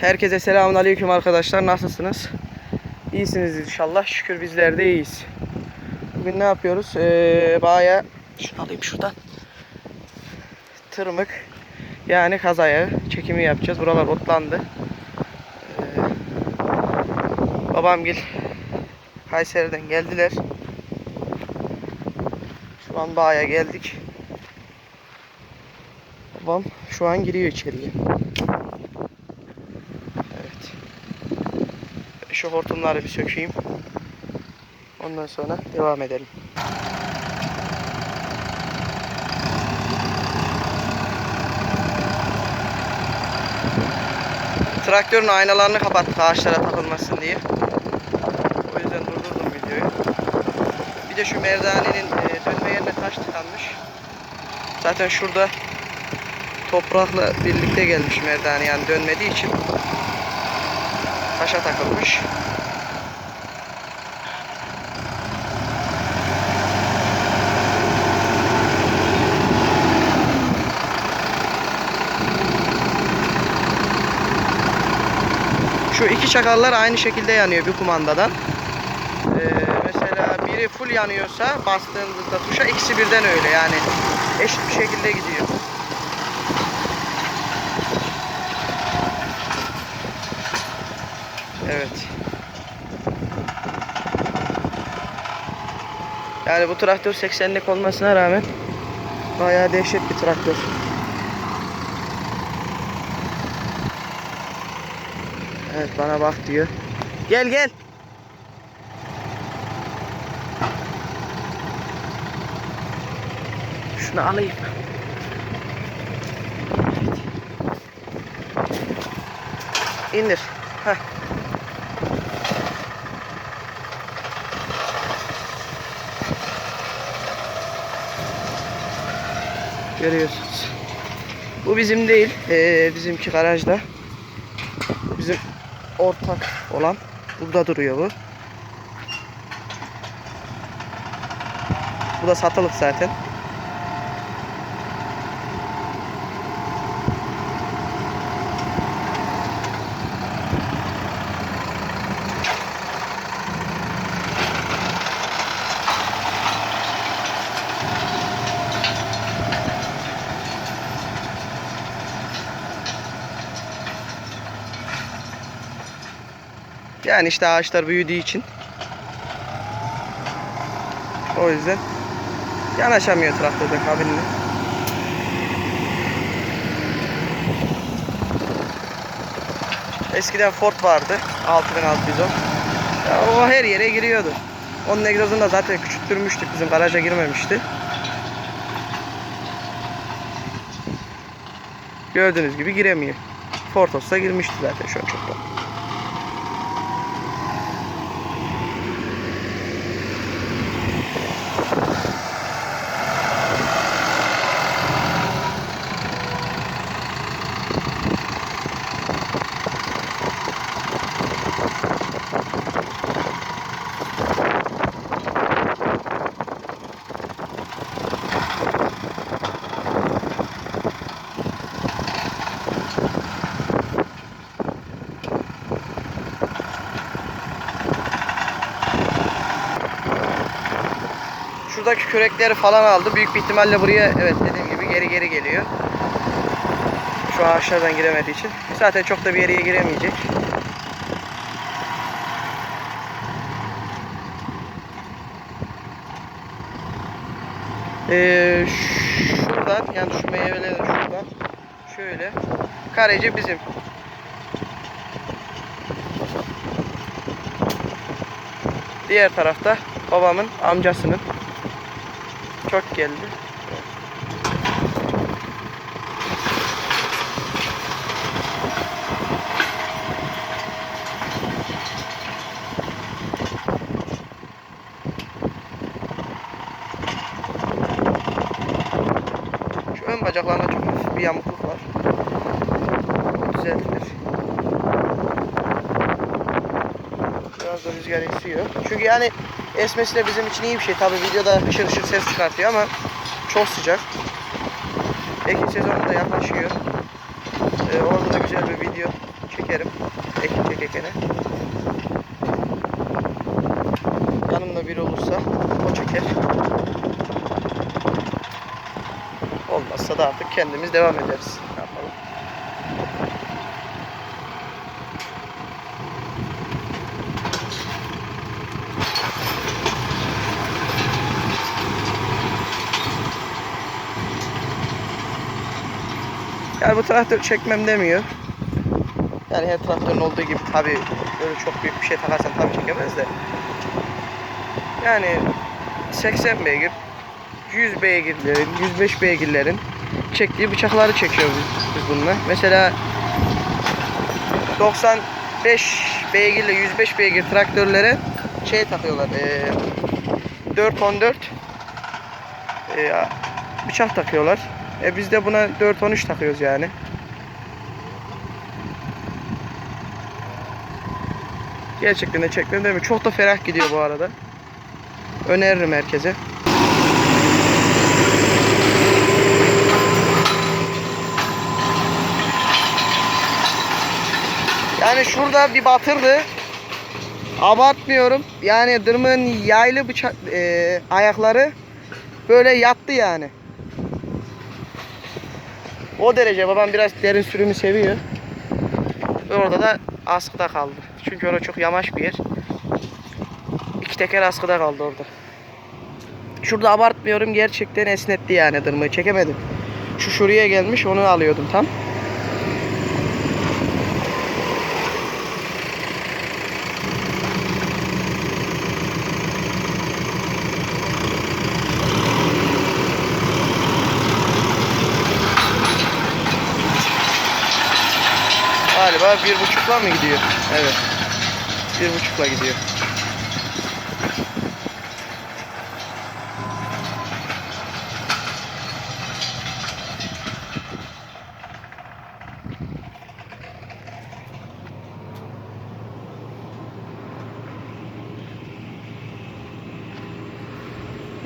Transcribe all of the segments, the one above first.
Herkese selamun aleyküm arkadaşlar. Nasılsınız? İyisiniz inşallah. Şükür bizler de iyiyiz. Bugün ne yapıyoruz? Ee, baya şunu alayım şuradan. Tırmık yani kaz ayağı çekimi yapacağız. Buralar otlandı. Ee, babam gel Kayseri'den geldiler. Şu an baya geldik. Babam şu an giriyor içeriye. Şu hortumları bir sökeyim. Ondan sonra devam edelim. Traktörün aynalarını kapattık ağaçlara takılmasın diye. O yüzden durdurdum videoyu. Bir de şu merdanenin e, dönme yerine taş tıkanmış. Zaten şurada toprakla birlikte gelmiş merdane yani dönmediği için taşa takılmış. Şu iki çakallar aynı şekilde yanıyor bir kumandadan. Ee, mesela biri full yanıyorsa bastığınızda tuşa ikisi birden öyle yani eşit bir şekilde gidiyor. Evet. Yani bu traktör 80'lik olmasına rağmen bayağı dehşet bir traktör. Evet bana bak diyor. Gel gel. Şunu alayım. İndir. Heh. Görüyorsunuz. Bu bizim değil. Ee, bizimki garajda. Bizim ortak olan. Burada duruyor bu. Bu da satılık zaten. Yani işte ağaçlar büyüdüğü için. O yüzden yanaşamıyor traktörde kabinine. Eskiden Ford vardı. 6610. Ya o her yere giriyordu. Onun egzozunu da zaten küçülttürmüştük. Bizim garaja girmemişti. Gördüğünüz gibi giremiyor. Ford olsa girmişti zaten şu an çoktan. Şuradaki kürekleri falan aldı. Büyük bir ihtimalle buraya evet dediğim gibi geri geri geliyor. Şu ağaçlardan giremediği için. Zaten çok da bir yere giremeyecek. Ee, şuradan yani şu meyvelerin şuradan şöyle kareci bizim. Diğer tarafta babamın amcasının çok geldi. Şu ön bacaklarında çok bir yamukluk var. Düzeltilir. Biraz da rüzgar esiyor. Çünkü yani esmesi de bizim için iyi bir şey. Tabi videoda hışır hışır ses çıkartıyor ama çok sıcak. Ekim sezonu da yaklaşıyor. Ee, orada da güzel bir video çekerim. Ekince ekene. Yanımda biri olursa o çeker. Olmazsa da artık kendimiz devam ederiz. Ne yapalım? Yani bu traktör çekmem demiyor. Yani her traktörün olduğu gibi tabi böyle çok büyük bir şey takarsan tabi çekemez de. Yani 80 beygir, 100 beygirlerin, 105 beygirlerin çektiği bıçakları çekiyoruz biz bununla. Mesela 95 beygirle 105 beygir traktörlere şey takıyorlar. eee 414 eee, bıçak takıyorlar. E biz de buna 413 takıyoruz yani. Gerçekten de çekmem değil mi? Çok da ferah gidiyor bu arada. Öneririm herkese. Yani şurada bir batırdı. Abartmıyorum. Yani dırmığın yaylı bıçak e, ayakları böyle yattı yani. O derece babam biraz derin sürümü seviyor. Ve orada da askıda kaldı. Çünkü orada çok yamaç bir yer. İki teker askıda kaldı orada. Şurada abartmıyorum gerçekten esnetti yani dırmığı çekemedim. Şu şuraya gelmiş onu alıyordum tam. Bir buçukla mı gidiyor? Evet. Bir buçukla gidiyor.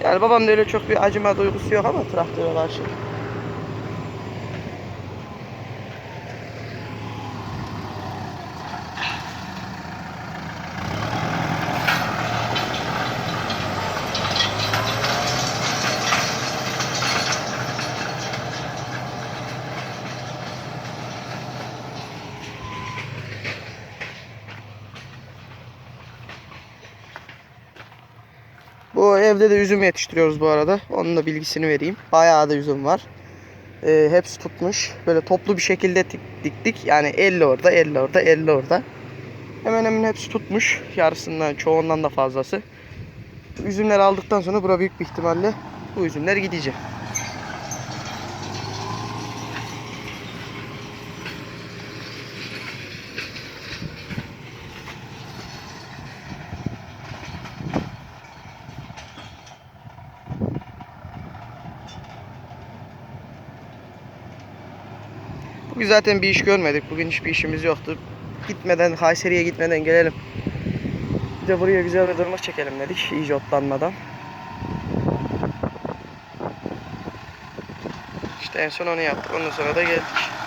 Yani babam da öyle çok bir acıma duygusu yok ama traktöre karşı. Bu evde de üzüm yetiştiriyoruz bu arada. Onun da bilgisini vereyim. Bayağı da üzüm var. Ee, hepsi tutmuş. Böyle toplu bir şekilde dik- diktik. Yani 50 orada, 50 orada, 50 orada. Hemen hemen hepsi tutmuş. Yarısından, çoğundan da fazlası. Üzümleri aldıktan sonra bura büyük bir ihtimalle bu üzümler gidecek. Zaten bir iş görmedik. Bugün hiçbir işimiz yoktu. Gitmeden, Kayseri'ye gitmeden gelelim. Bir de buraya güzel bir durmak çekelim dedik. İyice otlanmadan. İşte en son onu yaptık. Ondan sonra da geldik.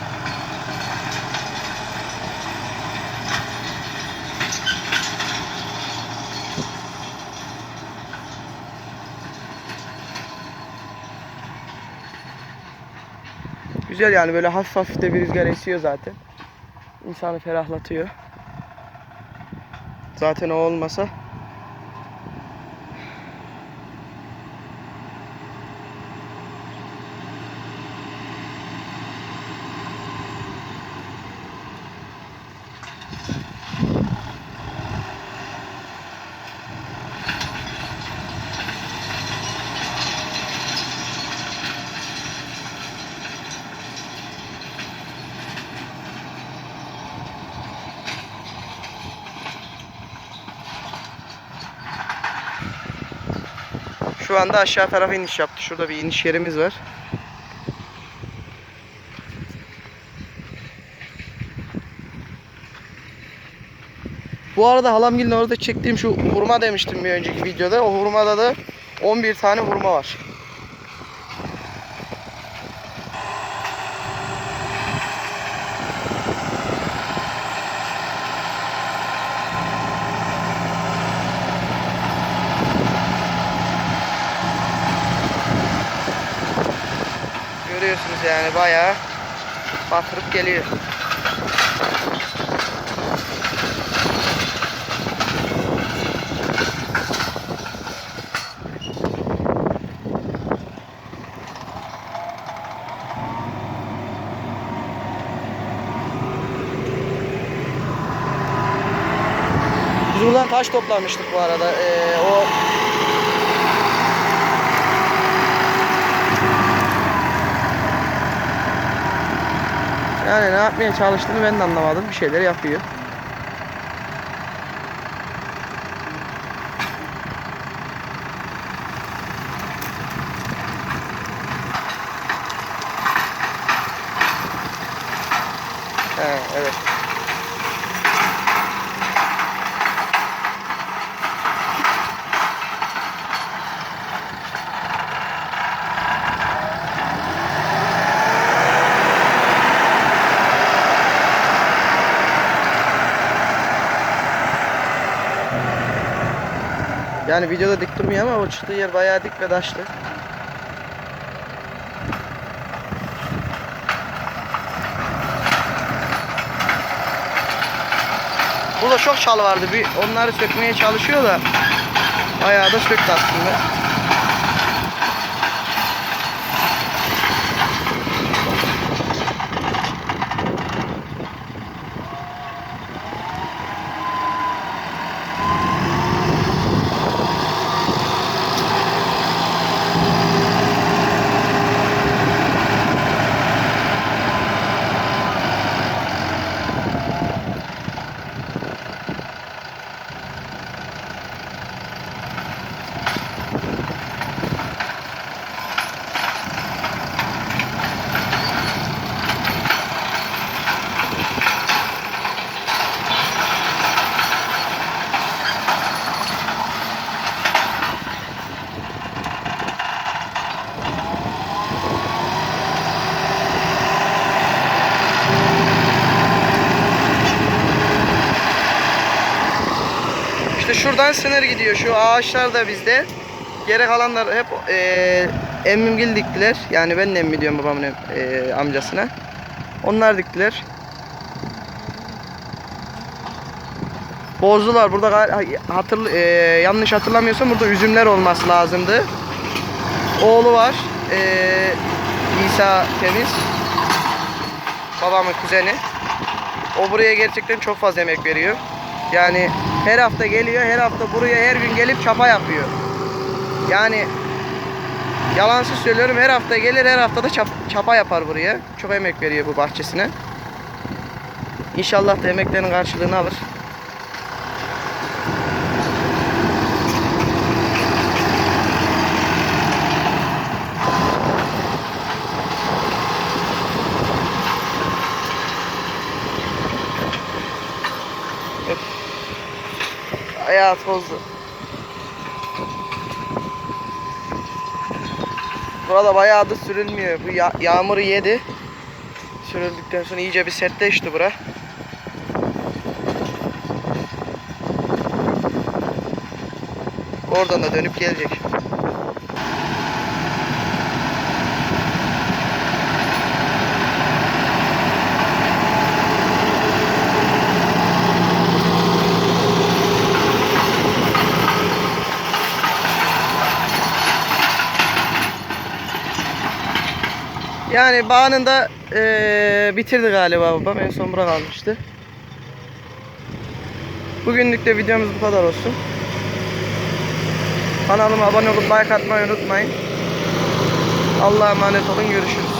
Güzel yani böyle hafif hafif de bir rüzgar esiyor zaten. İnsanı ferahlatıyor. Zaten o olmasa Şu anda aşağı tarafa iniş yaptı. Şurada bir iniş yerimiz var. Bu arada halamgilin orada çektiğim şu hurma demiştim bir önceki videoda. O hurmada da 11 tane hurma var. görüyorsunuz yani bayağı batırıp geliyor. Biz buradan taş toplamıştık bu arada. Ee, o Yani ne yapmaya çalıştığını ben de anlamadım. Bir şeyler yapıyor. Evet. Yani videoda dik durmuyor ama o çıktığı yer bayağı dik ve taşlı. Burada çok çal vardı. Bir onları sökmeye çalışıyor da bayağı da söktü aslında. İşte şuradan sınır gidiyor. Şu ağaçlar da bizde. Geri kalanlar hep e, emmimgil diktiler. Yani ben de emmi diyorum babamın e, amcasına. Onlar diktiler. Bozdular. Burada hatırl e, yanlış hatırlamıyorsam burada üzümler olması lazımdı. Oğlu var. E, İsa Temiz. Babamın kuzeni. O buraya gerçekten çok fazla emek veriyor. Yani her hafta geliyor, her hafta buraya her gün gelip çapa yapıyor. Yani yalansız söylüyorum her hafta gelir her hafta da çap- çapa yapar buraya. Çok emek veriyor bu bahçesine. İnşallah da emeklerinin karşılığını alır. Ayağı tozlu. Burada bayağı da sürülmüyor. Bu ya- yağmuru yedi. Sürüldükten sonra iyice bir sertleşti bura. Oradan da dönüp gelecek. Yani bağını eee bitirdi galiba babam. En son bura kalmıştı. Bugünlük de videomuz bu kadar olsun. Kanalıma abone olup like atmayı unutmayın. Allah'a emanet olun. Görüşürüz.